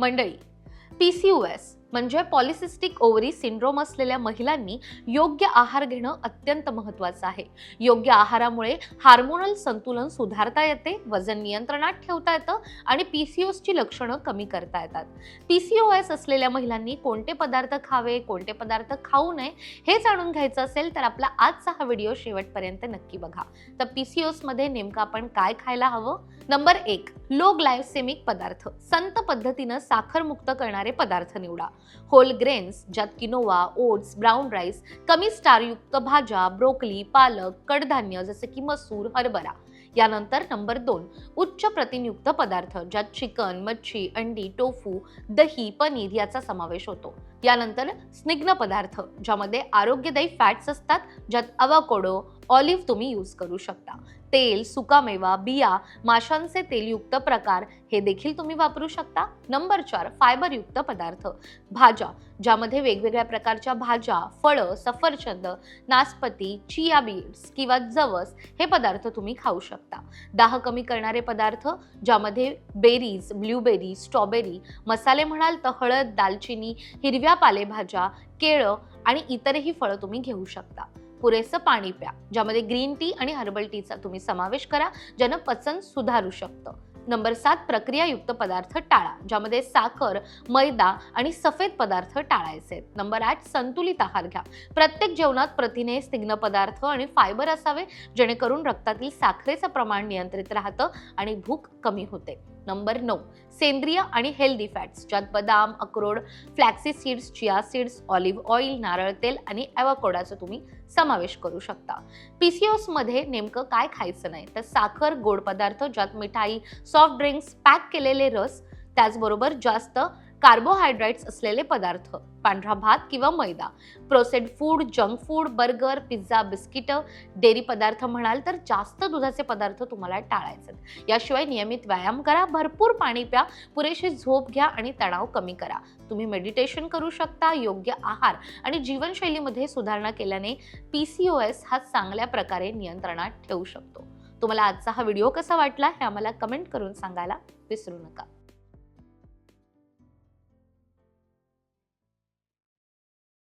मंडळी P C O S म्हणजे polycystic ovary syndrome असलेल्या महिलांनी योग्य आहार घेणं अत्यंत महत्त्वाचं आहे. योग्य आहारामुळे हार्मोनल संतुलन सुधारता येते वजन नियंत्रणात ठेवता येतं आणि पीसीओएसची लक्षणं कमी करता येतात. पीसीओएस असलेल्या महिलांनी कोणते पदार्थ खावे कोणते पदार्थ खाऊ नये हे जाणून घ्यायचं असेल तर आपला आजचा हा व्हिडिओ शेवटपर्यंत नक्की बघा. तर पीसीओएसमध्ये नेमकं आपण काय खायला हवं? नंबर एक लो ग्लायसेमिक पदार्थ. संत पद्धतीनं साखरमुक्त करणारे पदार्थ निवडा. होल ग्रेन्स ज्यात किनोवा ओट्स ब्राऊन राईस कमी स्टारयुक्त भाज्या ब्रोकली पालक कडधान्य जसे की मसूर हरभरा. यानंतर नंबर दोन उच्च प्रथिनयुक्त पदार्थ ज्यात चिकन मच्छी अंडी टोफू दही पनीर याचा समावेश होतो. यानंतर स्निग्ध पदार्थ ज्यामध्ये आरोग्यदायी फॅट्स असतात ज्यात अवाकोडो ऑलिव्ह तुम्ही यूज करू शकता. तेल सुकामेवा बिया माशांचे तेलयुक्त प्रकार हे देखील तुम्ही वापरू शकता. नंबर चार फायबरयुक्त पदार्थ. भाज्या ज्यामध्ये वेगवेगळ्या प्रकारच्या भाज्या फळं सफरचंद नासपती चिया बीड्स किंवा जवस हे पदार्थ तुम्ही खाऊ शकता. दाह कमी करणारे पदार्थ ज्यामध्ये बेरीज ब्ल्यूबेरी स्ट्रॉबेरी मसाले म्हणाल तर हळद दालचिनी हिरव्या पालेभाज्या केळं आणि इतरही फळं तुम्ही घेऊ शकता. पुरेसं पाणी प्या ज्यामध्ये ग्रीन टी आणि हर्बल टीचा तुम्ही समावेश करा ज्यानं पचन सुधारू शकतं. नंबर सात प्रक्रियायुक्त पदार्थ टाळा ज्यामध्ये साखर मैदा आणि सफेद पदार्थ टाळायचे आहेत. नंबर आठ संतुलित आहार घ्या. प्रत्येक जेवणात प्रथिने स्निग्ध पदार्थ आणि फायबर असावे जेणेकरून रक्तातील साखरेचं प्रमाण नियंत्रित राहतं आणि भूक कमी होते. नंबर नऊ सेंद्रिय आणि हेल्दी फॅट्स ज्यात बदाम अक्रोड flax seeds chia seeds olive oil नारळ तेल आणि ॲवाकोडाचा तुम्ही समावेश करू शकता. पीसीओसमध्ये नेमकं काय खायचं नाही तर साखर गोड पदार्थ ज्यात मिठाई सॉफ्ट ड्रिंक्स पॅक केलेले रस त्याचबरोबर जास्त कार्बोहायड्रेट्स असलेले पदार्थ पांढरा भात किंवा मैदा processed food junk food burger pizza बिस्किटं dairy पदार्थ म्हणाल तर जास्त दुधाचे पदार्थ तुम्हाला टाळायचे याशिवाय नियमित व्यायाम करा भरपूर पाणी प्या पुरेशी झोप घ्या आणि तणाव कमी करा. तुम्ही मेडिटेशन करू शकता योग्य आहार आणि जीवनशैलीमध्ये सुधारणा केल्याने पी सी ओ एस हा चांगल्या प्रकारे नियंत्रणात ठेवू शकतो. तुम्हाला आजचा हा व्हिडिओ कसा वाटला हे आम्हाला कमेंट करून सांगायला विसरू नका.